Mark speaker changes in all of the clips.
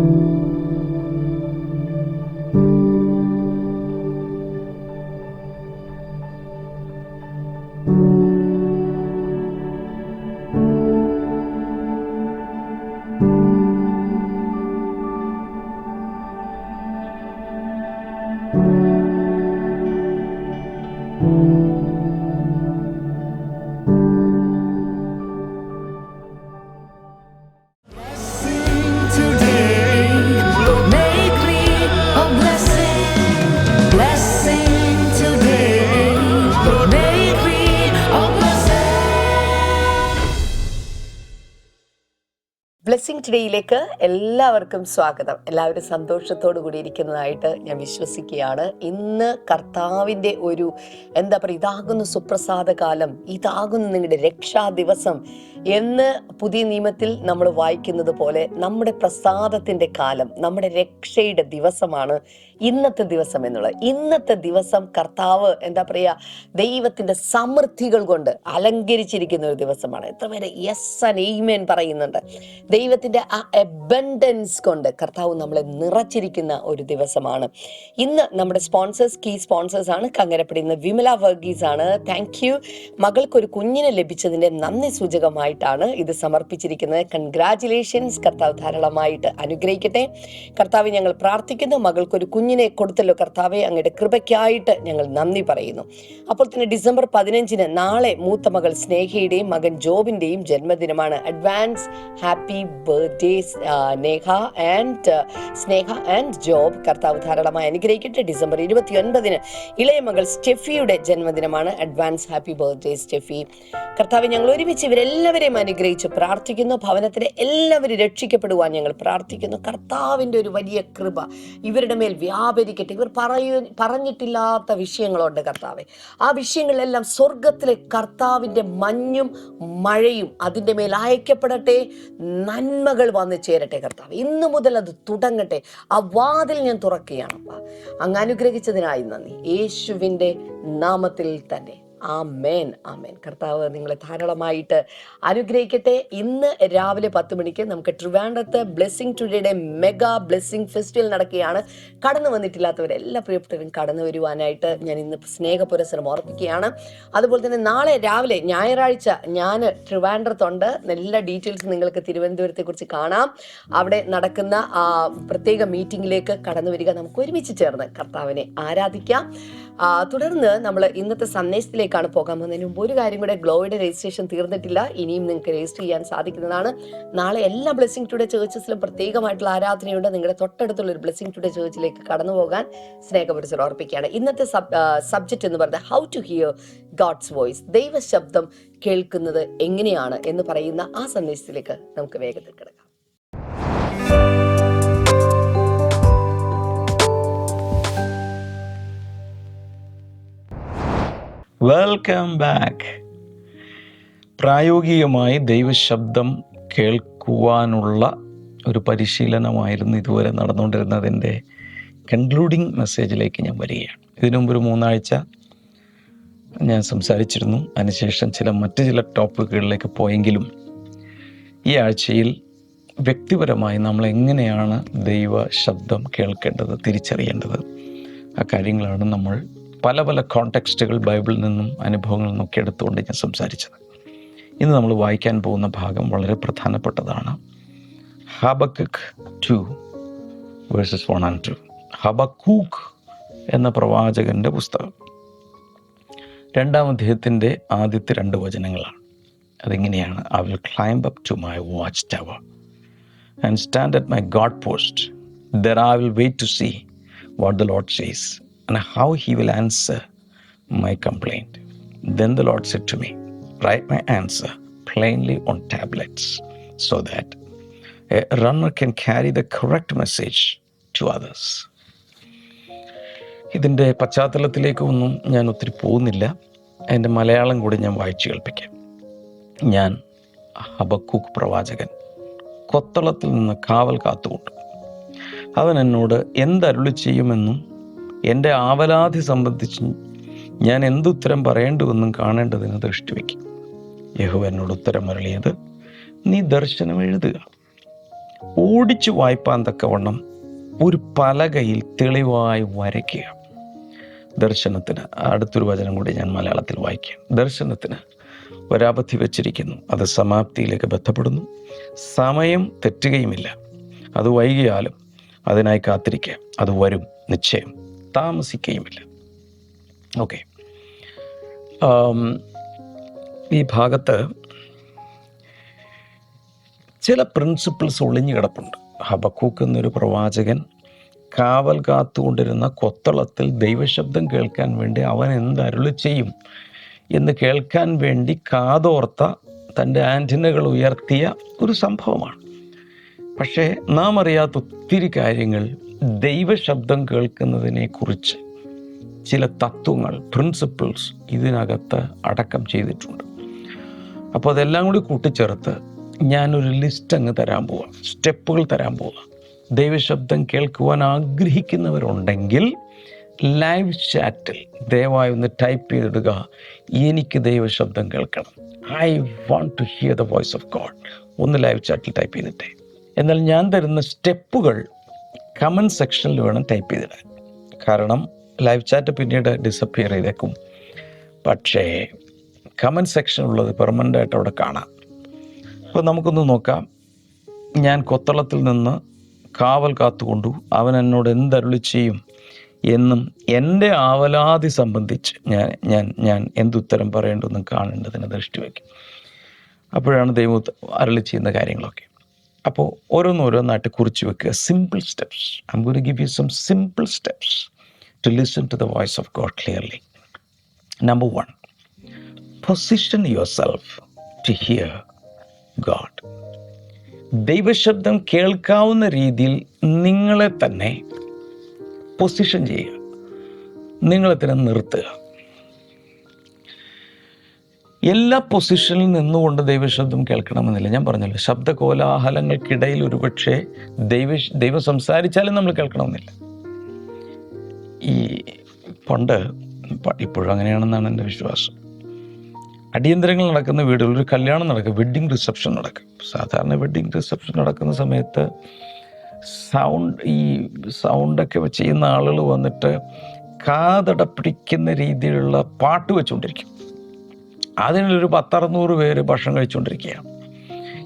Speaker 1: thank you എല്ലാവർക്കും സ്വാഗതം. എല്ലാവരും സന്തോഷത്തോടു കൂടി ഇരിക്കുന്നതായിട്ട് ഞാൻ വിശ്വസിക്കുകയാണ്. ഇന്ന് കർത്താവിന്റെ ഒരു എന്താ പറയുക ഇതാകുന്നു സുപ്രസാദ കാലം ഇതാകുന്നു നിങ്ങളുടെ രക്ഷാ ദിവസം എന്ന് പുതിയ നിയമത്തിൽ നമ്മൾ വായിക്കുന്നത് പോലെ നമ്മുടെ പ്രസാദത്തിന്റെ കാലം നമ്മുടെ രക്ഷയുടെ ദിവസമാണ് ഇന്നത്തെ ദിവസം എന്നുള്ളത്. ഇന്നത്തെ ദിവസം കർത്താവ് എന്താ പറയുക ദൈവത്തിന്റെ സമൃദ്ധികൾ കൊണ്ട് അലങ്കരിച്ചിരിക്കുന്ന ഒരു ദിവസമാണ്. എത്ര പേര് യെസ് ആൻഡ് എയ്മേൻ പറയുന്നുണ്ട്. ദൈവത്തിന്റെ ആ എബൻഡൻസ് കൊണ്ട് കർത്താവ് നമ്മളെ നിറച്ചിരിക്കുന്ന ഒരു ദിവസമാണ്. ഇന്ന് നമ്മുടെ സ്പോൺസേഴ്സ് കീ സ്പോൺസേഴ്സ് ആണ്. കങ്ങരപ്പെടുന്ന വിമല വർഗീസ് ആണ്. താങ്ക് യു മകൾക്കൊരു കുഞ്ഞിനെ ലഭിച്ചതിന്റെ നന്ദി സൂചകമായിട്ടാണ് ഇത് സമർപ്പിച്ചിരിക്കുന്നത്. കൺഗ്രാചുലേഷൻസ് കർത്താവ് ധാരാളമായിട്ട് അനുഗ്രഹിക്കട്ടെ. കർത്താവ് ഞങ്ങൾ പ്രാർത്ഥിക്കുന്നു. മകൾക്കൊരു കുഞ്ഞിനെ കൊടുത്തല്ലോ കർത്താവെ. അങ്ങയുടെ കൃപയ്ക്കായിട്ട് ഞങ്ങൾ നന്ദി പറയുന്നു. അപ്പോൾ തന്നെ ഡിസംബർ പതിനഞ്ചിന് നാളെ മൂത്ത മകൾ സ്നേഹയുടെയും മകൻ ജോബിന്റെയും ജന്മദിനമാണ്. Advance happy birthday Neha and Sneha and Job കർത്താവ് ധാരാളമായി അനുഗ്രഹിക്കട്ടെ. ഡിസംബർ ഇരുപത്തി ഒൻപതിന് ഇളയ മകൾ സ്റ്റെഫിയുടെ ജന്മദിനമാണ്. Advance happy birthday Steffi. കർത്താവ് ഞങ്ങൾ ഒരുമിച്ച് ഇവരെല്ലാവരെയും അനുഗ്രഹിച്ച്. പ്രാർത്ഥിക്കുന്നു ഭവനത്തിലെ എല്ലാവരും രക്ഷിക്കപ്പെടുവാൻ ഞങ്ങൾ പ്രാർത്ഥിക്കുന്നു. കർത്താവിന്റെ ഒരു വലിയ കൃപ ഇവരുടെ മേൽ വ്യാപരിക്കട്ടെ. ഇവർ പറയൂ പറഞ്ഞിട്ടില്ലാത്ത വിഷയങ്ങളുണ്ട് കർത്താവെ. ആ വിഷയങ്ങളെല്ലാം സ്വർഗത്തിലെ കർത്താവിന്റെ മഞ്ഞും മഴയും അതിന്റെ മേൽ അയക്കപ്പെടട്ടെ. നന്മകൾ വന്നു ചേരട്ടെ. കർത്താവ്. ഇന്നു മുതൽ അത് തുടങ്ങട്ടെ. ആ വാതിൽ ഞാൻ തുറക്കുകയാണപ്പാ അങ്ങ് അനുഗ്രഹിച്ചതിനായി നന്ദി. യേശുവിന്റെ നാമത്തിൽ തന്നെ. ആമേൻ മേൻ കർത്താവ് നിങ്ങളെ ധാരാളമായിട്ട് അനുഗ്രഹിക്കട്ടെ. ഇന്ന് രാവിലെ പത്ത് മണിക്ക് നമുക്ക് ട്രിവാൻഡ്രത്ത് ബ്ലെസ്സിങ് ടുഡേയുടെ മെഗാ ബ്ലെസ്സിങ് ഫെസ്റ്റിവൽ നടക്കുകയാണ്. കടന്നു വന്നിട്ടില്ലാത്തവർ എല്ലാ പ്രിയപ്പെട്ടവരും കടന്നു വരുവാനായിട്ട് ഞാൻ ഇന്ന് സ്നേഹപുരസരം ഓർപ്പിക്കുകയാണ്. അതുപോലെ തന്നെ നാളെ രാവിലെ ഞായറാഴ്ച ഞാൻ ട്രിവാൻഡ്രത്തുണ്ട്. എല്ലാ ഡീറ്റെയിൽസ് നിങ്ങൾക്ക് തിരുവനന്തപുരത്തെക്കുറിച്ച് കാണാം. അവിടെ നടക്കുന്ന ആ പ്രത്യേക മീറ്റിംഗിലേക്ക് കടന്നു വരിക. നമുക്ക് ഒരുമിച്ച് ചേർന്ന് കർത്താവിനെ ആരാധിക്കാം. തുടർന്ന് നമ്മൾ ഇന്നത്തെ സന്ദേശത്തിലേക്കാണ് പോകാൻ പോകുന്നതിന് മുമ്പ് ഒരു കാര്യം കൂടെ ഗ്ലോയുടെ രജിസ്ട്രേഷൻ തീർന്നിട്ടില്ല. ഇനിയും നിങ്ങൾക്ക് രജിസ്റ്റർ ചെയ്യാൻ സാധിക്കുന്നതാണ്. നാളെ എല്ലാ ബ്ലെസ്സിംഗ് ടുഡേ ചേർച്ചസിലും പ്രത്യേകമായിട്ടുള്ള ആരാധനയുണ്ട്. നിങ്ങളുടെ തൊട്ടടുത്തുള്ള ഒരു ബ്ലെസ്സിംഗ് ടുഡേ ചേർച്ചിലേക്ക് കടന്നു പോകാൻ സ്നേഹപരിസരം ഓർപ്പിക്കുകയാണ്. ഇന്നത്തെ സബ്ജക്റ്റ് എന്ന് പറയുന്നത് how to hear God's voice ദൈവശബ്ദം കേൾക്കുന്നത് എങ്ങനെയാണ് എന്ന് പറയുന്ന ആ സന്ദേശത്തിലേക്ക് നമുക്ക് വേഗത്തിൽ കിടക്കാം.
Speaker 2: വെൽക്കം ബാക്ക് പ്രായോഗികമായി ദൈവശബ്ദം കേൾക്കുവാനുള്ള ഒരു പരിശീലനമായിരുന്നു ഇതുവരെ നടന്നുകൊണ്ടിരുന്നതിന്റെ കൺക്ലൂഡിങ് മെസ്സേജിലേക്ക് ഞാൻ വരികയാണ്. ഇതിനുമുമ്പ് ഒരു മൂന്നാഴ്ച ഞാൻ സംസാരിച്ചിരുന്നു. അതിനുശേഷം ചില മറ്റു ചില ടോപ്പിക്കുകളിലേക്ക് പോയെങ്കിലും ഈ ആഴ്ചയിൽ വ്യക്തിപരമായി നമ്മൾ എങ്ങനെയാണ് ദൈവ ശബ്ദം കേൾക്കേണ്ടത് തിരിച്ചറിയേണ്ടത്? ആ കാര്യങ്ങളാണ് നമ്മൾ പല പല കോണ്ടെക്സ്റ്റുകൾ ബൈബിളിൽ നിന്നും അനുഭവങ്ങളിൽ നിന്നൊക്കെ എടുത്തുകൊണ്ട് ഞാൻ സംസാരിച്ചത്. ഇന്ന് നമ്മൾ വായിക്കാൻ പോകുന്ന ഭാഗം വളരെ പ്രധാനപ്പെട്ടതാണ്. Habakkuk two verses one and two Habakkuk എന്ന പ്രവാചകന്റെ പുസ്തകം. രണ്ടാം അദ്ദേഹത്തിന്റെ ആദ്യത്തെ രണ്ട് വചനങ്ങളാണ്. അതിങ്ങനെയാണ്? I will climb up to my watchtower and stand at my guard post there I will wait to see what the Lord says and how he will answer my complaint. Then the Lord said to me, Write my answer plainly on tablets so that a runner can carry the correct message to others. ഇതിന്റെ പശ്ചാത്തലത്തിലേക്കൊന്നും ഞാൻ ഒത്തിരി പോകുന്നില്ല എന്റെ മലയാളം കൂടി ഞാൻ വായിച്ചു കേൾപ്പിക്കാം ഞാൻ ഹബക്കൂക്ക് പ്രവാചകൻ കൊത്തളത്തിൽ നിന്ന് കാവൽ കാത്തുകൊണ്ട് അവൻ എന്നോട് എന്തരുളി ചെയ്യുമെന്നും എന്റെ ആവലാതി സംബന്ധിച്ച് ഞാൻ എന്തുത്തരം പറയേണ്ടുവെന്നും കാണേണ്ടതിന് ദൃഷ്ടി വയ്ക്കും. യഹു എന്നോട് ഉത്തരം മരളിയത് നീ ദർശനം എഴുതുക. ഓടിച്ചു വായ്പാൻ തക്കവണ്ണം ഒരു പലകയിൽ തെളിവായി വരയ്ക്കുക. ദർശനത്തിന് അടുത്തൊരു വചനം കൂടി ഞാൻ മലയാളത്തിൽ വായിക്കാം. ദർശനത്തിന് ഒരവധി വച്ചിരിക്കുന്നു. അത് സമാപ്തിയിലേക്ക് ബന്ധപ്പെടുന്നു. സമയം തെറ്റുകയുമില്ല. അത് വൈകിയാലും അതിനായി കാത്തിരിക്കുക. അത് വരും. നിശ്ചയം. താമസിക്കുകയുമില്ല. ഓക്കെ. ഈ ഭാഗത്ത് ചില പ്രിൻസിപ്പിൾസ് ഒളിഞ്ഞു കിടപ്പുണ്ട്. ഹബക്കൂക്ക് എന്നൊരു പ്രവാചകൻ കാവൽ കാത്തുകൊണ്ടിരുന്ന കൊത്തളത്തിൽ ദൈവശബ്ദം കേൾക്കാൻ വേണ്ടി അവൻ എന്തരുളി ചെയ്യും എന്ന് കേൾക്കാൻ വേണ്ടി കാതോർത്ത തന്റെ ആന്റിനകൾ ഉയർത്തിയ ഒരു സംഭവമാണ്. പക്ഷേ നാം അറിയാത്ത ഒത്തിരി കാര്യങ്ങൾ ദൈവശബ്ദം കേൾക്കുന്നതിനെ കുറിച്ച് ചില തത്വങ്ങൾ പ്രിൻസിപ്പിൾസ് ഇതിനകത്ത് അടക്കം ചെയ്തിട്ടുണ്ട്. അപ്പോൾ അതെല്ലാം കൂടി കൂട്ടിച്ചേർത്ത് ഞാനൊരു ലിസ്റ്റ് അങ്ങ് തരാൻ പോവാം. സ്റ്റെപ്പുകൾ തരാൻ പോവാം. ദൈവശബ്ദം കേൾക്കുവാൻ ആഗ്രഹിക്കുന്നവരുണ്ടെങ്കിൽ ലൈവ് ചാറ്റിൽ ദയവായി ഒന്ന് ടൈപ്പ് ചെയ്തിടുക. എനിക്ക് ദൈവശബ്ദം കേൾക്കണം. I want to hear the voice of God ഒന്ന് ലൈവ് ചാറ്റിൽ ടൈപ്പ് ചെയ്തിട്ടേ. എന്നാൽ ഞാൻ തരുന്ന സ്റ്റെപ്പുകൾ കമന്റ് സെക്ഷനിൽ വേണം ടൈപ്പ് ചെയ്തിടാൻ. കാരണം ലൈവ് ചാറ്റ് പിന്നീട് ഡിസപ്പിയർ ചെയ്തേക്കും. പക്ഷേ കമന്റ് സെക്ഷൻ ഉള്ളത് പെർമനന്റ് ആയിട്ട് അവിടെ കാണാം. അപ്പോൾ നമുക്കൊന്ന് നോക്കാം. ഞാൻ കൊത്തളത്തിൽ നിന്ന് കാവൽ കാത്തുകൊണ്ടു അവൻ എന്നോട് എന്തരുളി ചെയ്യും എന്നും എന്റെ ആവലാതി സംബന്ധിച്ച് ഞാൻ ഞാൻ ഞാൻ എന്തുത്തരം പറയേണ്ടതെന്ന് കാണേണ്ടതിന് ദൃഷ്ടി വയ്ക്കും അപ്പോഴാണ് ദൈവം അരളി ചെയ്യുന്ന കാര്യങ്ങളൊക്കെ. അപ്പോൾ ഓരോന്നോരോന്നായിട്ട് കുറിച്ച് വെക്കുക. Simple steps I'm Guru give you some simple steps to listen to the voice of God clearly number one position yourself to hear God ദൈവശബ്ദം കേൾക്കാവുന്ന രീതിയിൽ നിങ്ങളെ തന്നെ പൊസിഷൻ ചെയ്യുക. നിങ്ങളെ തന്നെ നിർത്തുക. എല്ലാ പൊസിഷനിൽ നിന്നുകൊണ്ട് ദൈവശബ്ദം കേൾക്കണമെന്നില്ല. ഞാൻ പറഞ്ഞല്ലോ ശബ്ദ കോലാഹലങ്ങൾക്കിടയിൽ ഒരുപക്ഷെ ദൈവ ദൈവം സംസാരിച്ചാലും നമ്മൾ കേൾക്കണമെന്നില്ല. ഈ പണ്ട് ഇപ്പോഴും അങ്ങനെയാണെന്നാണ് എന്റെ വിശ്വാസം. അടിയന്തരങ്ങൾ നടക്കുന്ന വീടുകളിൽ ഒരു കല്യാണം നടക്കും വെഡ്ഡിങ് റിസപ്ഷൻ നടക്കും. സാധാരണ വെഡ്ഡിങ് റിസപ്ഷൻ നടക്കുന്ന സമയത്ത് സൗണ്ട് ഈ സൗണ്ടൊക്കെ ചെയ്യുന്ന ആളുകൾ വന്നിട്ട് കാതടപ്പിടിക്കുന്ന രീതിയിലുള്ള പാട്ട് വെച്ചുകൊണ്ടിരിക്കും. അതിനൊരു പത്തറുന്നൂറ് പേര് ഭക്ഷണം കഴിച്ചുകൊണ്ടിരിക്കുകയാണ്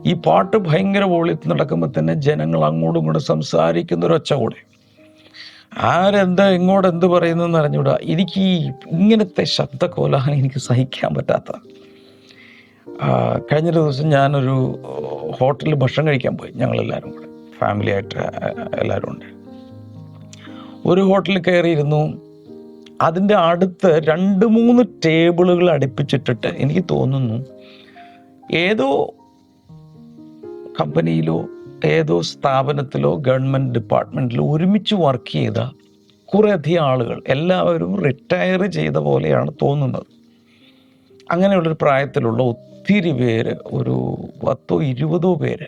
Speaker 2: ഈ പാട്ട് ഭയങ്കര വോളിയത്തിൽ നടക്കുമ്പോൾ തന്നെ ജനങ്ങൾ അങ്ങോട്ടും ഇങ്ങോട്ടും സംസാരിക്കുന്ന ഒരു ഒച്ച കൂടെ. ആരെന്താ ഇങ്ങോട്ട് എന്ത് പറയുന്നതെന്ന് അറിഞ്ഞൂടാ. എനിക്ക് ഈ ഇങ്ങനത്തെ ശബ്ദ കോലാഹലം എനിക്ക് സഹിക്കാൻ പറ്റാത്ത. കഴിഞ്ഞ ദിവസം ഞാനൊരു ഹോട്ടലിൽ ഭക്ഷണം കഴിക്കാൻ പോയി ഞങ്ങളെല്ലാവരും കൂടെ. ഫാമിലിയായിട്ട് എല്ലാവരും ഉണ്ട്. ഒരു ഹോട്ടലിൽ കയറിയിരുന്നു. അതിന്റെ അടുത്ത് രണ്ട് മൂന്ന് ടേബിളുകൾ അടുപ്പിച്ചിട്ടിട്ട് എനിക്ക് തോന്നുന്നു ഏതോ കമ്പനിയിലോ ഏതോ സ്ഥാപനത്തിലോ ഗവൺമെന്റ് ഡിപ്പാർട്ട്മെന്റിലോ ഒരുമിച്ച് വർക്ക് ചെയ്ത കുറേയധികം ആളുകൾ എല്ലാവരും റിട്ടയർ ചെയ്ത പോലെയാണ് തോന്നുന്നത്. അങ്ങനെയുള്ളൊരു പ്രായത്തിലുള്ള ഒത്തിരി പേര് ഒരു പത്തോ ഇരുപതോ പേര്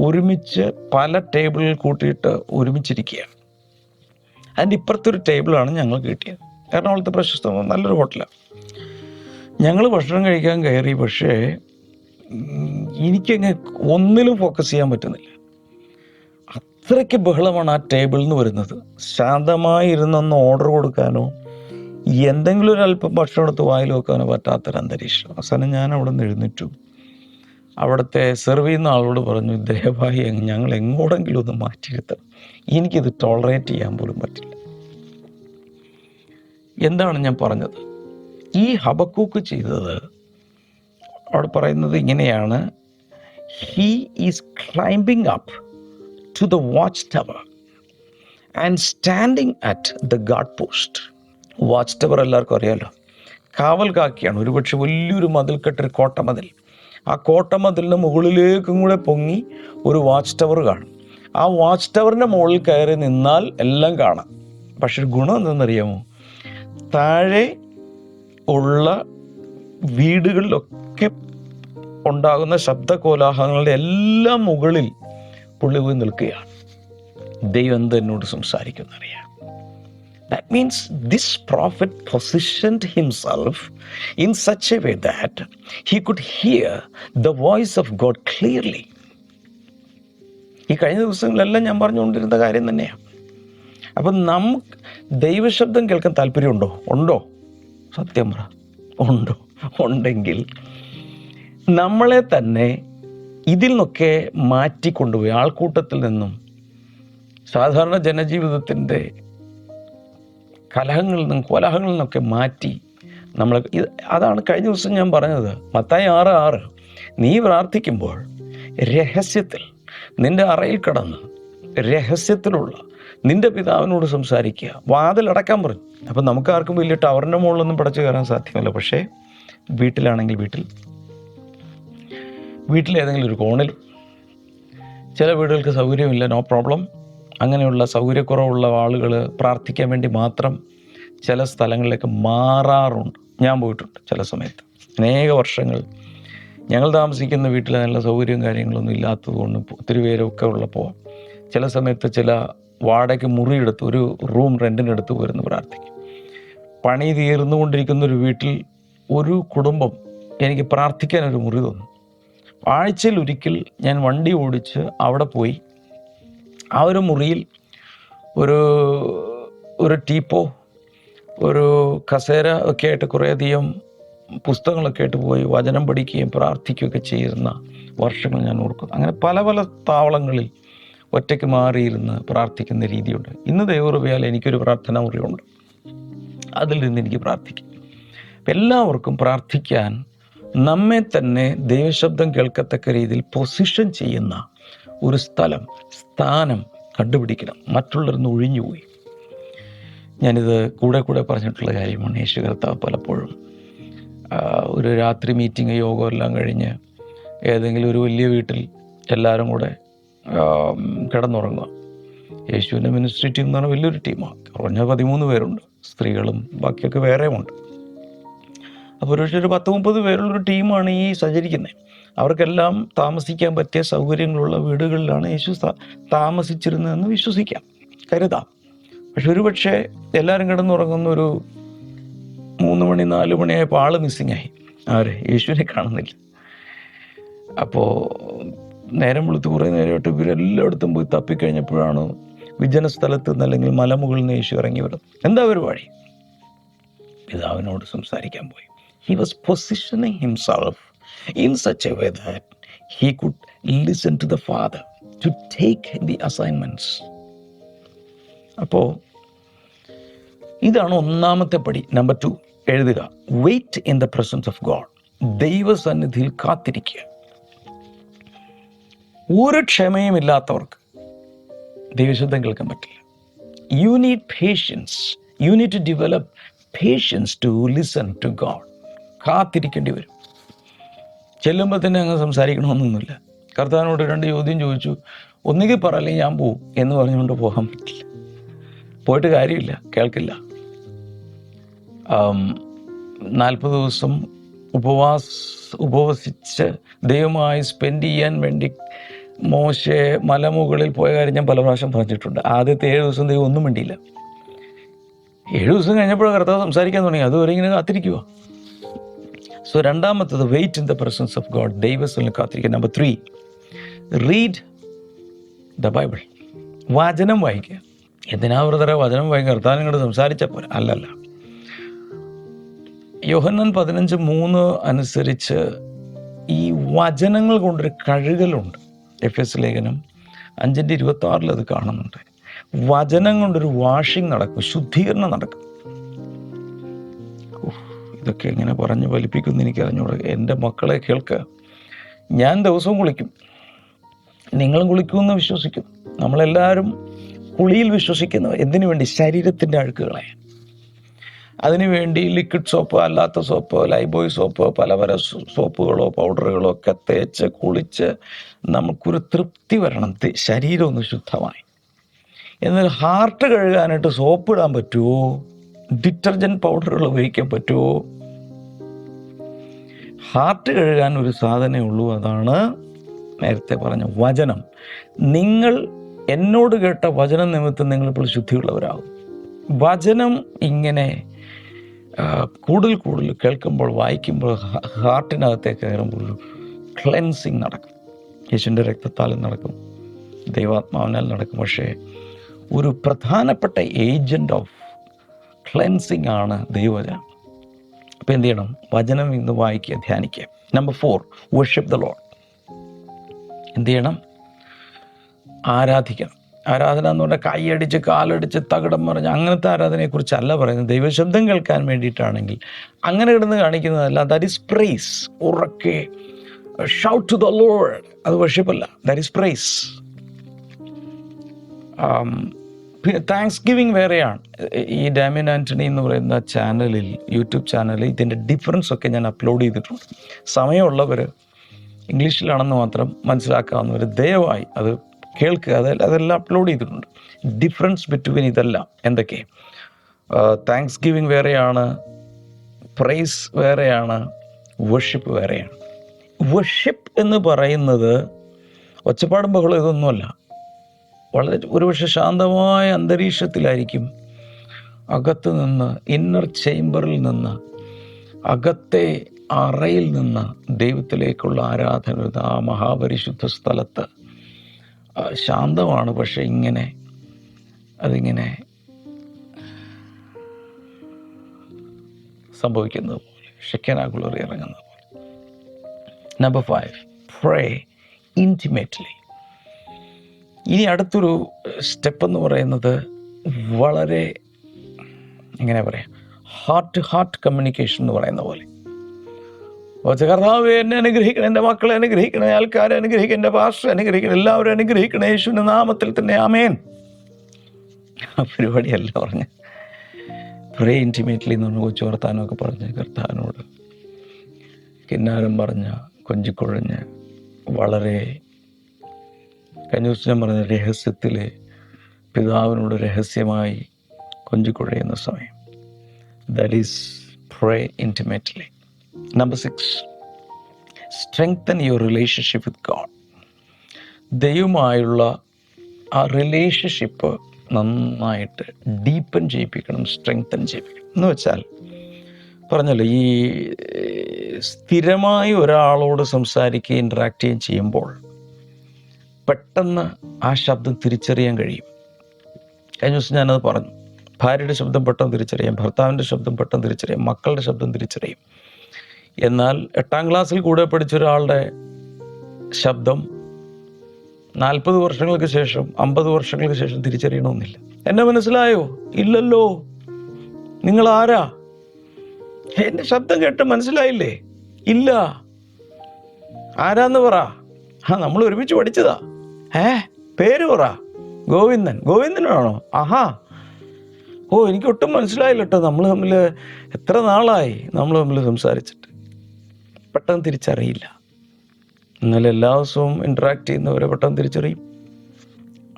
Speaker 2: ഒരുമിച്ച് പല ടേബിളിൽ കൂട്ടിയിട്ട് ഒരുമിച്ചിരിക്കുകയാണ്. അതിന്റെ ഇപ്പുറത്തൊരു ടേബിളാണ് ഞങ്ങൾ കിട്ടിയത്. എറണാകുളത്ത് പ്രശസ്തം നല്ലൊരു ഹോട്ടലാണ് ഞങ്ങൾ ഭക്ഷണം കഴിക്കാൻ കയറി പക്ഷേ എനിക്കങ്ങ് ഒന്നിലും ഫോക്കസ് ചെയ്യാൻ പറ്റുന്നില്ല. അത്രയ്ക്ക് ബഹളമാണ് ആ ടേബിളിൽ നിന്ന് വരുന്നത്. ശാന്തമായി ഇരുന്നൊന്ന് ഓർഡർ കൊടുക്കാനോ എന്തെങ്കിലും ഒരു അല്പം ഭക്ഷണം എടുത്ത് വായിൽ വെക്കാനോ പറ്റാത്തൊരു അന്തരീക്ഷം അവസാനം ഞാൻ അവിടെ നിന്ന് എഴുന്നേറ്റു. അവിടുത്തെ സെർവ് ചെയ്യുന്ന ആളോട് പറഞ്ഞു ദയവായി ഞങ്ങൾ എങ്ങോടെങ്കിലും ഒന്ന് മാറ്റിയിരുത്തണം. എനിക്കിത് ടോളറേറ്റ് ചെയ്യാൻ പോലും പറ്റില്ല. എന്താണ് ഞാൻ പറഞ്ഞത്? ഈ ഹബക്കൂക്ക് ചെയ്തത് അവിടെ പറയുന്നത് ഇങ്ങനെയാണ്. He is climbing up to the watch tower and standing at the guard post watch tower എല്ലാവർക്കും അറിയാലോ? കാവൽ കാക്കിയാണ് ഒരുപക്ഷെ വലിയൊരു മതിൽക്കെട്ടൊരു കോട്ടമതിൽ ആ കോട്ടമതിലിന് മുകളിലേക്കും കൂടെ പൊങ്ങി ഒരു വാച്ച് ടവർ കാണും. ആ വാച്ച് ടവറിന്റെ മുകളിൽ കയറി നിന്നാൽ എല്ലാം കാണാം. പക്ഷെ ഒരു ഗുണം എന്തെന്നറിയാമോ താഴെ ഉള്ള വീടുകളിലൊക്കെ ഉണ്ടാകുന്ന ശബ്ദ എല്ലാം മുകളിൽ പുള്ളി പോയി നിൽക്കുകയാണ്. ദൈവം എന്ത് എന്നോട് സംസാരിക്കുന്നറിയാം That means this prophet positioned himself in such a way that he could hear the voice of God clearly. ഈ കഴിഞ്ഞ ദിവസങ്ങളിലെല്ലാം ഞാൻ പറഞ്ഞുകൊണ്ടിരുന്ന കാര്യം തന്നെയാണ് അപ്പം നമുക്ക് ദൈവശബ്ദം കേൾക്കാൻ താല്പര്യമുണ്ടോ? ഉണ്ടോ? സത്യം പറ. ഉണ്ടോ? ഉണ്ടെങ്കിൽ നമ്മളെ തന്നെ ഇതിൽ നിന്നൊക്കെ മാറ്റിക്കൊണ്ടുപോയി. ആൾക്കൂട്ടത്തിൽ നിന്നും സാധാരണ ജനജീവിതത്തിന്റെ കലഹങ്ങളിൽ നിന്നും കോലാഹങ്ങളിൽ നിന്നൊക്കെ മാറ്റി നമ്മൾ ഇത് അതാണ് കഴിഞ്ഞ ദിവസം ഞാൻ പറഞ്ഞത്. മത്തായി ആറ് ആറ്. നീ പ്രാർത്ഥിക്കുമ്പോൾ രഹസ്യത്തിൽ നിന്റെ അറയിൽ കടന്ന് രഹസ്യത്തിലുള്ള നിന്റെ പിതാവിനോട് സംസാരിക്കുക. വാതിലടക്കാൻ പറഞ്ഞു. അപ്പം നമുക്ക് ആർക്കും വലിയ ടവറിന്റെ മുകളിലൊന്നും പടച്ചു കയറാൻ സാധ്യമല്ല. പക്ഷേ വീട്ടിലാണെങ്കിൽ വീട്ടിൽ വീട്ടിലേതെങ്കിലും ഒരു കോണിൽ ചില വീടുകൾക്ക് സൗകര്യമില്ല നോ പ്രോബ്ലം. അങ്ങനെയുള്ള സൗകര്യക്കുറവുള്ള ആളുകൾ പ്രാർത്ഥിക്കാൻ വേണ്ടി മാത്രം ചില സ്ഥലങ്ങളിലേക്ക് മാറാറുണ്ട്. ഞാൻ പോയിട്ടുണ്ട് ചില സമയത്ത്. അനേക വർഷങ്ങൾ ഞങ്ങൾ താമസിക്കുന്ന വീട്ടിൽ നല്ല സൗകര്യവും കാര്യങ്ങളൊന്നും ഇല്ലാത്തതുകൊണ്ട് ഒത്തിരി പേരൊക്കെ ഉള്ളപ്പോൾ ചില സമയത്ത് ചില വാടകയ്ക്ക് മുറിയെടുത്ത് ഒരു റൂം റെന്റിനെടുത്ത് പോയിരുന്നു പ്രാർത്ഥിക്കും. പണി തീർന്നുകൊണ്ടിരിക്കുന്ന ഒരു വീട്ടിൽ ഒരു കുടുംബം എനിക്ക് പ്രാർത്ഥിക്കാൻ ഒരു മുറി തന്നു. ആഴ്ചയിൽ ഒരിക്കൽ ഞാൻ വണ്ടി ഓടിച്ച് അവിടെ പോയി ആ ഒരു മുറിയിൽ ഒരു ഒരു ടീപ്പോ ഒരു കസേര ഒക്കെ ആയിട്ട് കുറേയധികം പുസ്തകങ്ങളൊക്കെ ആയിട്ട് പോയി വചനം പഠിക്കുകയും പ്രാർത്ഥിക്കുകയൊക്കെ ചെയ്യുന്ന വർഷങ്ങൾ ഞാൻ ഓർക്കുന്നു. അങ്ങനെ പല പല താവളങ്ങളിൽ ഒറ്റയ്ക്ക് മാറിയിരുന്ന് പ്രാർത്ഥിക്കുന്ന രീതിയുണ്ട്. ഇന്ന് ദൈവറുപയാൽ എനിക്കൊരു പ്രാർത്ഥന മുറിയുണ്ട്. അതിൽ നിന്ന് എനിക്ക് പ്രാർത്ഥിക്കാം. എല്ലാവർക്കും പ്രാർത്ഥിക്കാൻ നമ്മെ തന്നെ ദൈവശബ്ദം കേൾക്കത്തക്ക രീതിയിൽ പൊസിഷൻ ചെയ്യുന്ന ഒരു സ്ഥലം സ്ഥാനം കണ്ടുപിടിക്കണം. മറ്റുള്ളവരിൽ നിന്ന് ഒഴിഞ്ഞുപോയി. ഞാനിത് കൂടെ കൂടെ പറഞ്ഞിട്ടുള്ള കാര്യമാണ് യേശു കർത്താവ് പലപ്പോഴും. ഒരു രാത്രി മീറ്റിംഗ് യോഗം എല്ലാം കഴിഞ്ഞ് ഏതെങ്കിലും ഒരു വലിയ വീട്ടിൽ എല്ലാവരും കൂടെ കിടന്നുറങ്ങുക. യേശുവിന്റെ മിനിസ്ട്രി ടീം എന്ന് പറഞ്ഞാൽ വലിയൊരു ടീമാണ് കുറഞ്ഞ പതിമൂന്ന് പേരുണ്ട്. സ്ത്രീകളും ബാക്കിയൊക്കെ വേറെയുമുണ്ട്. അപ്പോൾ ഒരു ഒരു പത്ത് മുപ്പത് പേരുള്ളൊരു ടീമാണ് ഈ സഞ്ചരിക്കുന്നത്. അവർക്കെല്ലാം താമസിക്കാൻ പറ്റിയ സൗകര്യങ്ങളുള്ള വീടുകളിലാണ് യേശു താമസിച്ചിരുന്നതെന്ന് വിശ്വസിക്കാം. കരുതാം. പക്ഷെ ഒരു പക്ഷേ എല്ലാവരും കിടന്നുറങ്ങുന്ന ഒരു മൂന്ന് മണി നാല് മണിയായപ്പോൾ ആൾ മിസ്സിങ് ആയി. ആരെ? യേശുവിനെ കാണുന്നില്ല. അപ്പോൾ നേരം വെളുത്ത് കുറേ നേരമായിട്ട് ഇവരെല്ലായിടത്തും പോയി തപ്പിക്കഴിഞ്ഞപ്പോഴാണ് വിജന സ്ഥലത്ത് നിന്ന് അല്ലെങ്കിൽ മലമുകളിൽ നിന്ന് യേശു ഇറങ്ങി വരുന്നത്. എന്താ പരിപാടി? പിതാവിനോട് സംസാരിക്കാൻ പോയി. He was positioning himself in such a way that he could listen to the Father to take the assignments. അപ്പോൾ ഇതാണ് ഒന്നാമത്തെ പടി നമ്പർ ടു എഴുതുക. Wait in the presence of God ദൈവസന്നിധിയിൽ കാത്തിരിക്കുക. ഒരു ക്ഷമയും ഇല്ലാത്തവർക്ക് ദൈവശബ്ദം കേൾക്കാൻ പറ്റില്ല. You need patience you need to develop patience to listen to God കാത്തിരിക്കേണ്ടി വരും. ചെല്ലുമ്പോൾ തന്നെ അങ്ങ് സംസാരിക്കണമെന്നൊന്നുമില്ല. കർത്താവിനോട് രണ്ട് ചോദ്യം ചോദിച്ചു. ഒന്നുകിൽ പറ ഞാൻ പോവും എന്ന് പറഞ്ഞുകൊണ്ട് പോകാൻ പറ്റില്ല. പോയിട്ട് കാര്യമില്ല കേൾക്കില്ല. നാൽപ്പത് ദിവസം ഉപവാസ ഉപവസിച്ച് ദൈവമായി സ്പെൻഡ് ചെയ്യാൻ വേണ്ടി മോശെ മലമുകളിൽ പോയ കാര്യം ഞാൻ പല പ്രാവശ്യം പറഞ്ഞിട്ടുണ്ട്. ആദ്യത്തെ ഏഴ് ദിവസം ദൈവം ഒന്നും വേണ്ടിയില്ല ഏഴ് ദിവസം കഴിഞ്ഞപ്പോഴാണ് കർത്താവ് സംസാരിക്കാൻ തുടങ്ങി അതുവരെ ഇങ്ങനെ കാത്തിരിക്കുക സോ രണ്ടാമത്തത് wait in the presence of God ദൈവസ്വലിന് കാത്തിരിക്കുക. Number three read the Bible വചനം വായിക്കുക. എന്തിനാ വ്രതരെ വചനം വായിക്കുക? കർത്താൻ ഇങ്ങോട്ട് സംസാരിച്ച പോലെ അല്ലല്ല. യോഹന്നൻ പതിനഞ്ച് മൂന്ന് അനുസരിച്ച് ഈ വചനങ്ങൾ കൊണ്ടൊരു കഴുകലുണ്ട്. എഫ് എസ് ലേഖനം അഞ്ചിന്റെ ഇരുപത്തി അത് കാണുന്നുണ്ട്. വചനം കൊണ്ടൊരു വാഷിംഗ് നടക്കും. ശുദ്ധീകരണം നടക്കും. ഇതൊക്കെ എങ്ങനെ പറഞ്ഞ് ഫലിപ്പിക്കുമെന്ന് എനിക്ക് അറിഞ്ഞൂടെ എന്റെ മക്കളെ കേൾക്കുക ഞാൻ ദിവസവും കുളിക്കും. നിങ്ങളും കുളിക്കുമെന്ന് വിശ്വസിക്കും. നമ്മളെല്ലാവരും കുളിയിൽ വിശ്വസിക്കുന്നു. എന്തിനു വേണ്ടി? ശരീരത്തിന്റെ അഴുക്കുകളെ. അതിനുവേണ്ടി ലിക്വിഡ് സോപ്പ് അല്ലാത്ത സോപ്പ് ലൈബോയ് സോപ്പ് പല പല സോപ്പുകളോ പൗഡറുകളോ ഒക്കെ തേച്ച് കുളിച്ച് നമുക്കൊരു തൃപ്തി വരണം. ശരീരം ഒന്ന് ശുദ്ധമായി. എന്നാൽ ഹാർട്ട് കഴുകാനായിട്ട് സോപ്പ് ഇടാൻ പറ്റുമോ ഡിറ്റർജന്റ് പൗഡറുകൾ ഉപയോഗിക്കാൻ പറ്റുമോ? ഹാർട്ട് കഴുകാൻ ഒരു സാധനമേ ഉള്ളൂ. അതാണ് നേരത്തെ പറഞ്ഞ വചനം. നിങ്ങൾ എന്നോട് കേട്ട വചനം നിമിത്തം നിങ്ങളിപ്പോൾ ശുദ്ധിയുള്ളവരാകും. വചനം ഇങ്ങനെ കൂടുതൽ കൂടുതൽ കേൾക്കുമ്പോൾ വായിക്കുമ്പോൾ ഹാർട്ടിനകത്തെ ഹാർട്ടിനകത്തേക്ക് കയറുമ്പോൾ ഒരു ക്ലെൻസിങ് നടക്കും. യേശുവിന്റെ രക്തത്താലും നടക്കും. ദൈവാത്മാവിനാൽ നടക്കും. പക്ഷേ ഒരു പ്രധാനപ്പെട്ട ഏജന്റ് ഓഫ് ക്ലെൻസിങ് ആണ് ദൈവവചനം. അപ്പോൾ എന്ത് ചെയ്യണം? വചനം ഇന്ന് വായിക്കുക ധ്യാനിക്കുക. Number four worship the Lord എന്ത് ചെയ്യണം? ആരാധിക്കണം. ആരാധന എന്ന് പറഞ്ഞാൽ കൈയടിച്ച് കാലടിച്ച് തകിടം മറിഞ്ഞ് അങ്ങനത്തെ ആരാധനയെക്കുറിച്ചല്ല പറയുന്നത്. ദൈവശബ്ദം കേൾക്കാൻ വേണ്ടിയിട്ടാണെങ്കിൽ അങ്ങനെ കിടന്ന് കാണിക്കുന്നതല്ല. ദാറ്റ് ഇസ് പ്രൈസ് ഉറക്കെ ഷൗട്ട് ടു ദ ലോഡ് അത് വർഷിപ്പല്ല that is praise thanksgiving വേറെയാണ്. ഈ ഡാമിൻ ആന്റണി എന്ന് പറയുന്ന ചാനലിൽ യൂട്യൂബ് ചാനലിൽ ഇതിന്റെ ഡിഫറൻസ് ഒക്കെ ഞാൻ അപ്ലോഡ് ചെയ്തിട്ടുണ്ട്. സമയമുള്ളവർ ഇംഗ്ലീഷിലാണെന്ന് മാത്രം മനസ്സിലാക്കാവുന്നവർ ദയവായി അത് കേൾക്കുക. അത് അതെല്ലാം അപ്ലോഡ് ചെയ്തിട്ടുണ്ട്. ഡിഫറൻസ് ബിറ്റ്വീൻ ഇതെല്ലാം എന്തൊക്കെ? താങ്ക്സ് ഗിവിങ് വേറെയാണ്. പ്രൈസ് വേറെയാണ്. വർഷിപ്പ് വേറെയാണ്. വർഷിപ്പ് എന്ന് പറയുന്നത് ഒച്ചപ്പാടും ബഹളം ഇതൊന്നുമല്ല. വളരെ ഒരുപക്ഷെ ശാന്തമായ അന്തരീക്ഷത്തിലായിരിക്കും അകത്ത് നിന്ന് ഇന്നർ ചേംബറിൽ നിന്ന് അകത്തെ അറയിൽ നിന്ന് ദൈവത്തിലേക്കുള്ള ആരാധന ആ മഹാപരിശുദ്ധ സ്ഥലത്ത്. ശാന്തമാണ് പക്ഷെ ഇങ്ങനെ അതിങ്ങനെ സംഭവിക്കുന്നത് പോലെ ഷെക്കനാകുളറി ഇറങ്ങുന്നത് പോലെ. നമ്പർ ഫൈവ് ഫ്രേ ഇന്റിമേറ്റ്ലി ഇനി അടുത്തൊരു സ്റ്റെപ്പ് എന്ന് പറയുന്നത് വളരെ എങ്ങനെ പറയാം ഹാർട്ട് ഹാർട്ട് കമ്മ്യൂണിക്കേഷൻ എന്ന് പറയുന്ന പോലെ. കർത്താവ് എന്നെ അനുഗ്രഹിക്കണം എന്റെ മക്കളെ അനുഗ്രഹിക്കണം ആൾക്കാരെ അനുഗ്രഹിക്കണം എന്റെ ഭാഷ അനുഗ്രഹിക്കണം എല്ലാവരും അനുഗ്രഹിക്കണം യേശുവിന്റെ നാമത്തിൽ തന്നെ ആമേൻ. ആ പരിപാടിയല്ല പറഞ്ഞ്. പ്രേ ഇന്റിമേറ്റ്ലി പറഞ്ഞ് കൊച്ചു വർത്താനമൊക്കെ പറഞ്ഞ് കർത്താവിനോട്. കിന്നാരം പറഞ്ഞ കൊഞ്ചിക്കുഴഞ്ഞ് വളരെ കഴിഞ്ഞ ദിവസം ഞാൻ പറഞ്ഞ രഹസ്യത്തിൽ പിതാവിനോട് രഹസ്യമായി കൊഞ്ചിക്കുഴയുന്ന സമയം. That is pray intimately number six strengthen your relationship with God ദൈവമായുള്ള ആ റിലേഷൻഷിപ്പ് നന്നായിട്ട് ഡീപ്പൻ ചെയ്യിപ്പിക്കണം സ്ട്രെങ്തൻ ചെയ്യിപ്പിക്കണം. എന്ന് വെച്ചാൽ പറഞ്ഞല്ലോ ഈ സ്ഥിരമായി ഒരാളോട് സംസാരിക്കുകയും ഇൻട്രാക്ട് ചെയ്യുകയും ചെയ്യുമ്പോൾ പെട്ടെന്ന് ആ ശബ്ദം തിരിച്ചറിയാൻ കഴിയും. കഴിഞ്ഞ ദിവസം ഞാനത് പറഞ്ഞു. ഭാര്യയുടെ ശബ്ദം പെട്ടെന്ന് തിരിച്ചറിയാം ഭർത്താവിന്റെ ശബ്ദം പെട്ടെന്ന് തിരിച്ചറിയാം മക്കളുടെ ശബ്ദം തിരിച്ചറിയും. എന്നാൽ എട്ടാം ക്ലാസ്സിൽ കൂടെ പഠിച്ച ഒരാളുടെ ശബ്ദം നാൽപ്പത് വർഷങ്ങൾക്ക് ശേഷം അമ്പത് വർഷങ്ങൾക്ക് ശേഷം തിരിച്ചറിയണമെന്നില്ല. എന്നെ മനസ്സിലായോ? ഇല്ലല്ലോ. നിങ്ങൾ ആരാ? എന്റെ ശബ്ദം കേട്ട് മനസ്സിലായില്ലേ? ഇല്ല. ആരാന്ന് പറ. ആ നമ്മൾ ഒരുമിച്ച് പഠിച്ചതാ. ഏ? പേര് പറ. ഗോവിന്ദൻ. ഗോവിന്ദനാണോ? ആഹാ. ഓ എനിക്ക് ഒട്ടും മനസ്സിലായില്ല കേട്ടോ നമ്മൾ തമ്മിൽ എത്ര നാളായി നമ്മൾ തമ്മിൽ സംസാരിച്ചിട്ട്. പെട്ടെന്ന് തിരിച്ചറിയില്ല. എന്നാൽ എല്ലാ ദിവസവും ഇൻട്രാക്ട് ചെയ്യുന്നവരെ പെട്ടെന്ന് തിരിച്ചറിയും.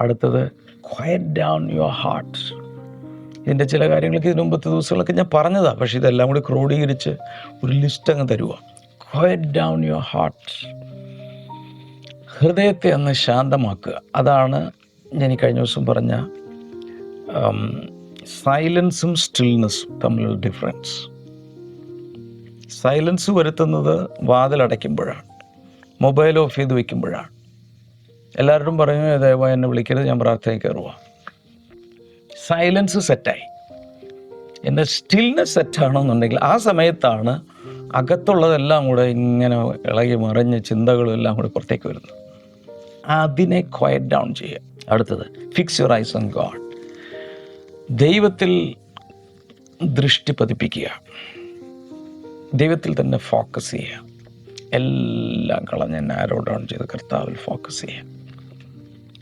Speaker 2: അടുത്തത് ക്വയറ്റ് ഡൗൺ യുവർ ഹാർട്ട് ഇതിന്റെ ചില കാര്യങ്ങളൊക്കെ ഇതിന് മുമ്പത്തെ ദിവസങ്ങളൊക്കെ ഞാൻ പറഞ്ഞതാണ് പക്ഷേ ഇതെല്ലാം കൂടി ക്രോഡീകരിച്ച് ഒരു ലിസ്റ്റ് അങ്ങ് തരുവാണ് ക്വയറ്റ് ഡൗൺ യുവർ ഹാർട്ട് ഹൃദയത്തെ ഒന്ന് ശാന്തമാക്കുക. അതാണ് ഞാൻ ഈ കഴിഞ്ഞ ദിവസം പറഞ്ഞ സൈലൻസും സ്റ്റിൽനെസ്സും തമ്മിലുള്ള ഡിഫറൻസ് സൈലൻസ് വരുത്തുന്നത് വാതിലടയ്ക്കുമ്പോഴാണ് മൊബൈൽ ഓഫ് ചെയ്ത് വെക്കുമ്പോഴാണ്. എല്ലാവരോടും പറഞ്ഞു ദയവായി എന്നെ വിളിക്കരുത് ഞാൻ പ്രാർത്ഥനയിൽ കയറുക സൈലൻസ് സെറ്റായി എന്നാൽ സ്റ്റിൽനെസ് സെറ്റാണെന്നുണ്ടെങ്കിൽ ആ സമയത്താണ് അകത്തുള്ളതെല്ലാം കൂടെ ഇങ്ങനെ ഇളകി മറിഞ്ഞ് ചിന്തകളും എല്ലാം കൂടെ പുറത്തേക്ക് വരുന്നത്. അതിനെ ക്വയറ്റ് ഡൗൺ ചെയ്യുക. അടുത്തത് fix your eyes on God ദൈവത്തിൽ ദൃഷ്ടി പതിപ്പിക്കുക. ദൈവത്തിൽ തന്നെ ഫോക്കസ് ചെയ്യുക. എല്ലാം കളഞ്ഞ് നാരോ ഡൗൺ ചെയ്ത് കർത്താവിൽ ഫോക്കസ് ചെയ്യുക.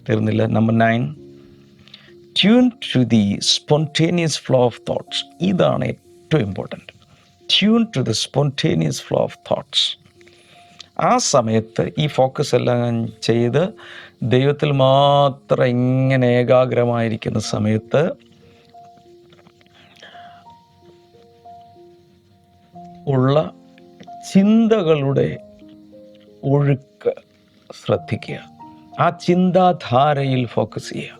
Speaker 2: തീർന്നില്ല? Number nine tune to the spontaneous flow of thoughts ഇതാണ് ഏറ്റവും important tune to the spontaneous flow of thoughts ആ സമയത്ത് ഈ ഫോക്കസ് എല്ലാം ചെയ്ത് ദൈവത്തിൽ മാത്രം ഇങ്ങനെ ഏകാഗ്രമായിരിക്കുന്ന സമയത്ത് ഉള്ള ചിന്തകളുടെ ഒഴുക്ക് ശ്രദ്ധിക്കുക. ആ ചിന്താധാരയിൽ ഫോക്കസ് ചെയ്യുക.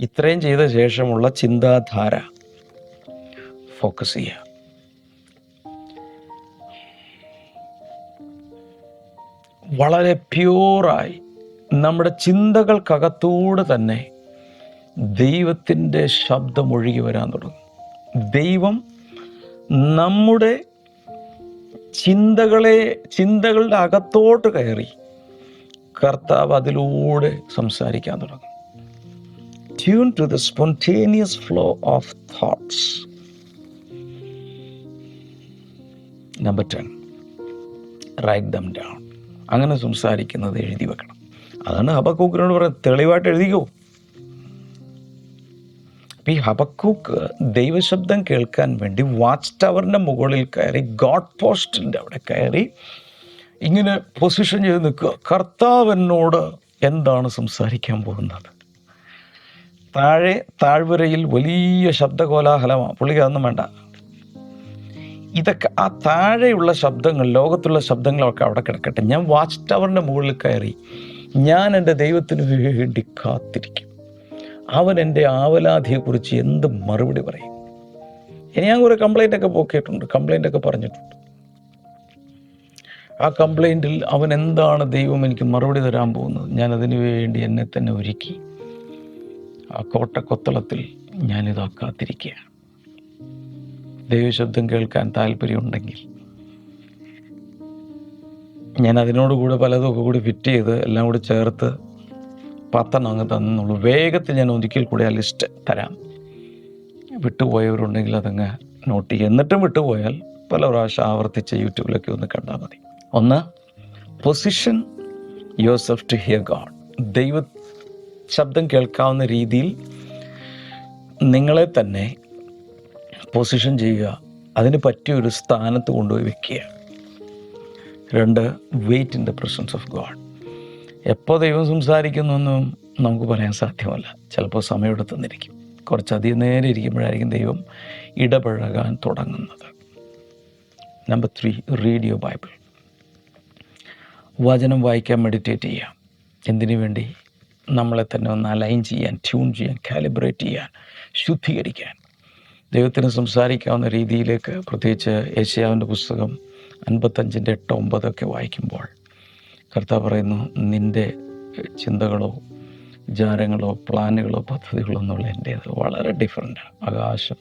Speaker 2: ഇത്രയും ചെയ്ത ശേഷമുള്ള ചിന്താധാര ഫോക്കസ് ചെയ്യുക. വളരെ പ്യൂറായി നമ്മുടെ ചിന്തകൾക്കകത്തൂടെ തന്നെ ദൈവത്തിന്റെ ശബ്ദം ഒഴുകി വരാൻ തുടങ്ങും. ദൈവം നമ്മുടെ ചിന്തകളെ ചിന്തകളുടെ അകത്തോട്ട് കയറി കർത്താവ് അതിലൂടെ സംസാരിക്കാൻ തുടങ്ങും. Tune to the spontaneous flow of thoughts number ten write them down അങ്ങനെ സംസാരിക്കുന്നത് എഴുതി വെക്കണം. അതാണ് ഹബക്കൂക്കിനോട് പറയുന്നത് തെളിവായിട്ട് എഴുതിക്കോ. അപ്പം ഈ ഹബക്കൂക്ക് ദൈവശബ്ദം കേൾക്കാൻ വേണ്ടി വാച്ച് ടവറിന്റെ മുകളിൽ കയറി ഗോഡ് പോസ്റ്റിന്റെ അവിടെ കയറി ഇങ്ങനെ പൊസിഷൻ ചെയ്ത് നിൽക്കുക. കർത്താവെന്നോട് എന്താണ് സംസാരിക്കാൻ പോകുന്നത്? താഴെ താഴ്വരയിൽ വലിയ ശബ്ദകോലാഹലമാണ് പുള്ളിക്ക് അതൊന്നും വേണ്ട. ഇതൊക്കെ ആ താഴെയുള്ള ശബ്ദങ്ങൾ ലോകത്തുള്ള ശബ്ദങ്ങളൊക്കെ അവിടെ കിടക്കട്ടെ. ഞാൻ വാച്ച് ടവറിന്റെ മുകളിൽ കയറി. ഞാൻ എന്റെ ദൈവത്തിന് വേണ്ടി കാത്തിരിക്കും. അവൻ എന്റെ ആവലാധിയെക്കുറിച്ച് എന്ത് മറുപടി പറയും? ഇനി ഞാൻ കുറേ കംപ്ലൈന്റ് ഒക്കെ പോക്കിയിട്ടുണ്ട്. കംപ്ലൈന്റ് ഒക്കെ പറഞ്ഞിട്ടുണ്ട്. ആ കംപ്ലൈന്റിൽ അവൻ എന്താണ് ദൈവം എനിക്ക് മറുപടി തരാൻ പോകുന്നത്? ഞാൻ അതിനു വേണ്ടി എന്നെ തന്നെ ഒരുക്കി. ആ കോട്ടക്കൊത്തളത്തിൽ ഞാനിതാ കാത്തിരിക്കുകയാണ്. ദൈവശബ്ദം കേൾക്കാൻ താല്പര്യമുണ്ടെങ്കിൽ ഞാൻ അതിനോട് കൂടെ കൂടി ഫിറ്റ് ചെയ്ത് എല്ലാം കൂടി ചേർത്ത് പത്തെണ്ണം അങ്ങ് തന്നുള്ളൂ. വേഗത്തിൽ ഞാൻ ഒരിക്കൽ കൂടി ആ ലിസ്റ്റ് തരാം. വിട്ടുപോയവരുണ്ടെങ്കിൽ അതങ്ങ് നോട്ട് ചെയ്യുക. എന്നിട്ടും വിട്ടുപോയാൽ പല പ്രാവശ്യം ആവർത്തിച്ച് യൂട്യൂബിലൊക്കെ ഒന്ന് കണ്ടാൽ മതി. ഒന്ന് position yourself to hear God ദൈവ ശബ്ദം കേൾക്കാവുന്ന രീതിയിൽ നിങ്ങളെ തന്നെ പൊസിഷൻ ചെയ്യുക. അതിന് പറ്റിയ ഒരു സ്ഥാനത്ത് കൊണ്ടുപോയി വെക്കുക. രണ്ട് wait in the presence of God എപ്പോൾ ദൈവം സംസാരിക്കുന്നൊന്നും നമുക്ക് പറയാൻ സാധ്യമല്ല. ചിലപ്പോൾ സമയമെടുത്തെന്നിരിക്കും കുറച്ചധികം നേരം ഇരിക്കുമ്പോഴായിരിക്കും ദൈവം ഇടപഴകാൻ തുടങ്ങുന്നത്. നമ്പർ ത്രീ റേഡിയോ ബൈബിൾ വചനം വായിക്കാൻ മെഡിറ്റേറ്റ് ചെയ്യാം എന്തിനു വേണ്ടി? നമ്മളെ തന്നെ ഒന്ന് അലൈൻ ചെയ്യാൻ ട്യൂൺ ചെയ്യാൻ കാലിബ്രേറ്റ് ചെയ്യാൻ ശുദ്ധീകരിക്കാൻ. ദൈവത്തിന് സംസാരിക്കാവുന്ന രീതിയിലേക്ക് പ്രത്യേകിച്ച് ഏഷ്യാവിന്റെ പുസ്തകം അൻപത്തഞ്ചിന്റെ എട്ട് ഒമ്പതൊക്കെ വായിക്കുമ്പോൾ കർത്താവ് പറയുന്നു നിന്റെ ചിന്തകളോ വിചാരങ്ങളോ പ്ലാനുകളോ പദ്ധതികളോ എന്നുള്ള എന്റേത്. വളരെ ഡിഫറെന്റാണ് ആകാശം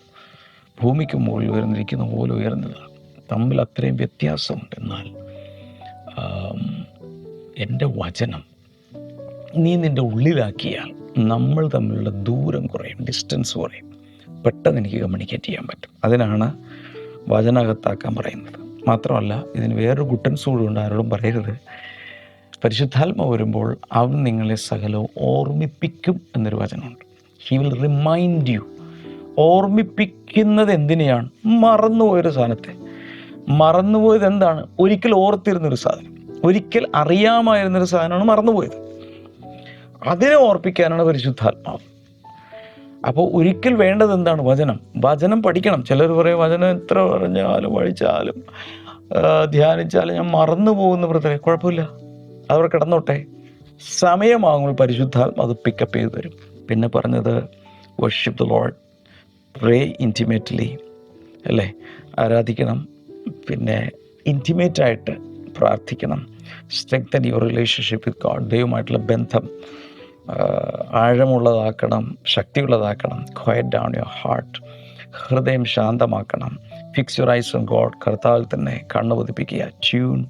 Speaker 2: ഭൂമിക്ക് മുകളിൽ ഉയർന്നിരിക്കുന്ന പോലെ ഉയർന്നതാണ് തമ്മിൽ അത്രയും വ്യത്യാസമുണ്ട്. എന്നാൽ എന്റെ വചനം നീ നിന്റെ ഉള്ളിലാക്കിയാൽ നമ്മൾ തമ്മിലുള്ള ദൂരം കുറയും. ഡിസ്റ്റൻസ് കുറയും. പെട്ടെന്ന് എനിക്ക് കമ്മ്യൂണിക്കേറ്റ് ചെയ്യാൻ പറ്റും. അതിനാണ് വചനകത്താക്കാൻ പറയുന്നത്. മാത്രമല്ല ഇതിന് വേറൊരു ഗുട്ടൻസ് കൂടി ആരോടും പറയരുത്. പരിശുദ്ധാത്മ വരുമ്പോൾ അവൻ നിങ്ങളെ സകലവും ഓർമ്മിപ്പിക്കും എന്നൊരു വചനമുണ്ട്. ഹി വിൽ റിമൈൻഡ് യു ഓർമ്മിപ്പിക്കുന്നത് എന്തിനെയാണ്? മറന്നുപോയൊരു സാധനത്തെ. മറന്നുപോയത് എന്താണ്? ഒരിക്കൽ ഓർത്തിരുന്നൊരു സാധനം. ഒരിക്കൽ അറിയാമായിരുന്നൊരു സാധനമാണ് മറന്നുപോയത്. അതിനെ ഓർപ്പിക്കാനാണ് പരിശുദ്ധാത്മാവ്. അപ്പോൾ ഒരിക്കൽ വേണ്ടത് എന്താണ്? വചനം. വചനം പഠിക്കണം. ചിലർ പറയും വചനം എത്ര പറഞ്ഞാലും പഠിച്ചാലും ധ്യാനിച്ചാലും ഞാൻ മറന്നു പോകുന്ന പ്രത്യേക കുഴപ്പമില്ല. അവർ കിടന്നോട്ടെ. സമയമാകുമ്പോൾ പരിശുദ്ധാത്മ അത് പിക്കപ്പ് ചെയ്ത് തരും. പിന്നെ പറഞ്ഞത് worship the Lord pray intimately അല്ലേ? ആരാധിക്കണം. പിന്നെ ഇന്റിമേറ്റായിട്ട് പ്രാർത്ഥിക്കണം. Strengthen your relationship with God ദൈവമായിട്ടുള്ള ബന്ധം. ആഴമുള്ളതാക്കണം ശക്തിയുള്ളതാക്കണം. ക്വയറ്റ് ഡൗൺ യുവർ ഹാർട്ട് ഹൃദയം ശാന്തമാക്കണം. Fix your eyes on God കർത്താവിൽ തന്നെ കണ്ണു പതിപ്പിക്കുക tune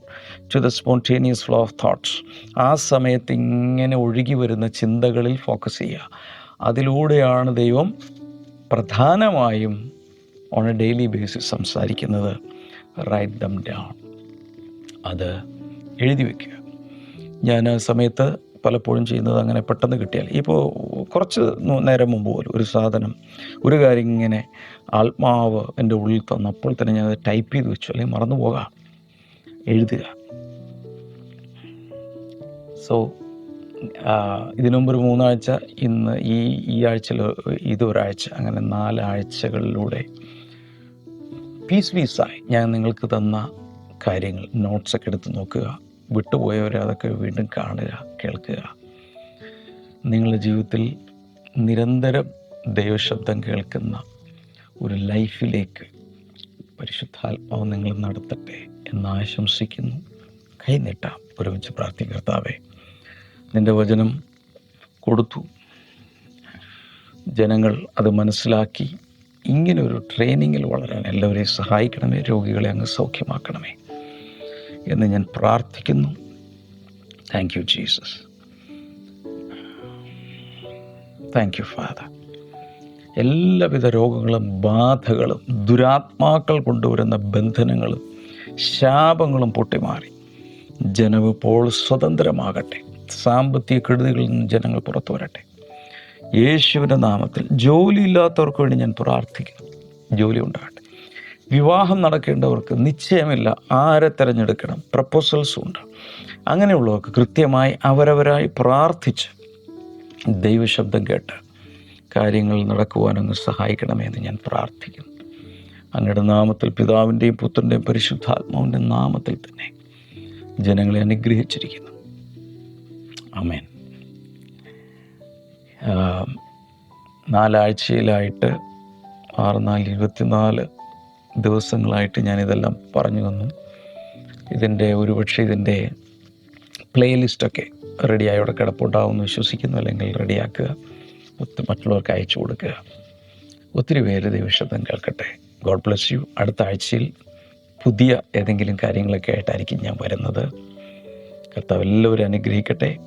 Speaker 2: to the spontaneous flow of thoughts ആ സമയത്ത് ഇങ്ങനെ ഒഴുകി വരുന്ന ചിന്തകളിൽ ഫോക്കസ് ചെയ്യുക. അതിലൂടെയാണ് ദൈവം പ്രധാനമായും ഓൺ എ ഡെയിലി ബേസിസ് സംസാരിക്കുന്നത്. റൈറ്റ് ദം ഡൗൺ അത് എഴുതി വയ്ക്കുക ഞാൻ ആ സമയത്ത് പലപ്പോഴും ചെയ്യുന്നത് അങ്ങനെ പെട്ടെന്ന് കിട്ടിയാൽ. ഇപ്പോൾ കുറച്ച് നേരം മുമ്പ് പോലും ഒരു സാധനം ഒരു കാര്യം ഇങ്ങനെ ആത്മാവ് എന്റെ ഉള്ളിൽ തന്നപ്പോൾ തന്നെ ഞാൻ അത് ടൈപ്പ് ചെയ്ത് വെച്ചു. അല്ലെങ്കിൽ മറന്നു പോകാം. എഴുതുക. സോ ഇതിനു മുമ്പ് ഒരു മൂന്നാഴ്ച ഇന്ന് ഈ ഈ ആഴ്ചയിൽ ഇതൊരാഴ്ച അങ്ങനെ നാലാഴ്ചകളിലൂടെ പീസ് പീസായി ഞാൻ നിങ്ങൾക്ക് തന്ന കാര്യങ്ങൾ നോട്ട്സൊക്കെ എടുത്ത് നോക്കുക. വിട്ടുപോയവരെ അതൊക്കെ വീണ്ടും കാണുക. കേൾക്കുക. നിങ്ങളുടെ ജീവിതത്തിൽ നിരന്തരം ദൈവശബ്ദം കേൾക്കുന്ന ഒരു ലൈഫിലേക്ക് പരിശുദ്ധാത്മാവ് നിങ്ങൾ നടത്തട്ടെ എന്ന് ആശംസിക്കുന്നു. കൈനീട്ടാം ഒരുമിച്ച് പ്രാർത്ഥിക്കർത്താവേ നിന്റെ വചനം കൊടുത്തു. ജനങ്ങൾ അത് മനസ്സിലാക്കി. ഇങ്ങനൊരു ട്രെയിനിങ്ങിൽ വളരാൻ എല്ലാവരെയും സഹായിക്കണമേ. രോഗികളെ അങ്ങ് സൗഖ്യമാക്കണമേ എന്ന് ഞാൻ പ്രാർത്ഥിക്കുന്നു. Thank you Jesus thank you father എല്ലാവിധ രോഗങ്ങളും ബാധകളും ദുരാത്മാക്കൾ കൊണ്ടുവരുന്ന ബന്ധനങ്ങളും ശാപങ്ങളും പൊട്ടിമാറി. ജനവ് ഇപ്പോൾ സ്വതന്ത്രമാകട്ടെ. സാമ്പത്തിക കെടുതികളിൽ നിന്ന് ജനങ്ങൾ പുറത്തു വരട്ടെ. യേശുവിന്റെ നാമത്തിൽ ജോലിയില്ലാത്തവർക്ക് വേണ്ടി ഞാൻ പ്രാർത്ഥിക്കുന്നു. ജോലി ഉണ്ടാകട്ടെ. വിവാഹം നടക്കേണ്ടവർക്ക് നിശ്ചയമില്ല ആരെ തിരഞ്ഞെടുക്കണം. പ്രപ്പോസൽസ് ഉണ്ട്. അങ്ങനെയുള്ളവർക്ക് കൃത്യമായി അവരവരായി പ്രാർത്ഥിച്ച് ദൈവശബ്ദം കേട്ട് കാര്യങ്ങൾ നടക്കുവാൻ സഹായിക്കണമെന്ന് ഞാൻ പ്രാർത്ഥിക്കുന്നു. അങ്ങയുടെ നാമത്തിൽ പിതാവിന്റെയും പുത്രന്റെയും പരിശുദ്ധാത്മാവിന്റെ നാമത്തിൽ തന്നെ ജനങ്ങളെ അനുഗ്രഹിച്ചിരിക്കുന്നു. അമേൻ നാലാഴ്ചയിലായിട്ട് ആറ് നാല് ഇരുപത്തിനാല് ദിവസങ്ങളായിട്ട് ഞാനിതെല്ലാം പറഞ്ഞു തന്നു. ഇതിന്റെ ഒരുപക്ഷെ ഇതിന്റെ പ്ലേലിസ്റ്റൊക്കെ റെഡിയായി. അവിടെ കിടപ്പുണ്ടാവുമെന്ന് വിശ്വസിക്കുന്നു. അല്ലെങ്കിൽ റെഡിയാക്കുക. ഒത്തിരി മറ്റുള്ളവർക്ക് അയച്ചു കൊടുക്കുക. ഒത്തിരി പേര് ദൈവശബ്ദം കേൾക്കട്ടെ. God bless you. അടുത്ത ആഴ്ചയിൽ പുതിയ ഏതെങ്കിലും കാര്യങ്ങളൊക്കെ ആയിട്ടായിരിക്കും ഞാൻ വരുന്നത്. കർത്താവ് എല്ലാവരും അനുഗ്രഹിക്കട്ടെ.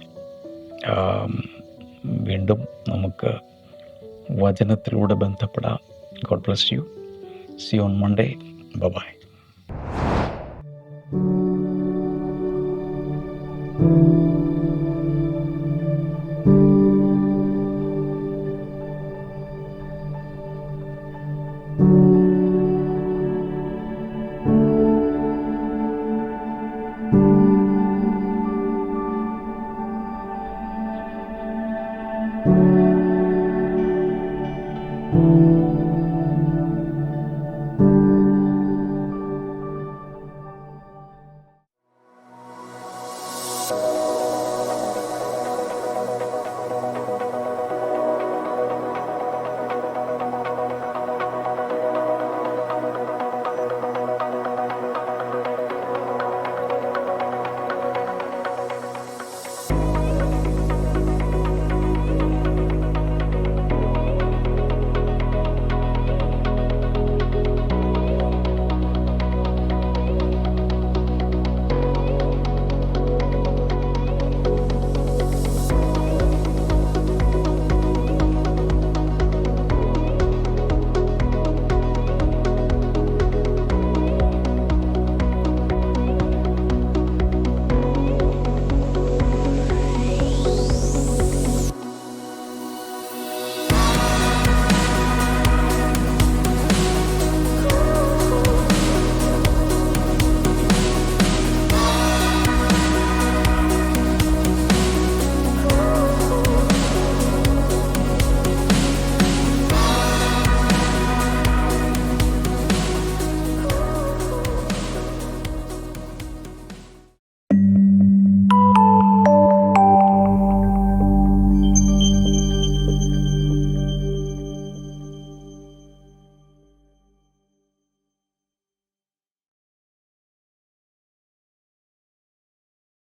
Speaker 2: വീണ്ടും നമുക്ക് വചനത്തിലൂടെ ബന്ധപ്പെടാം. God bless you. See on Monday bye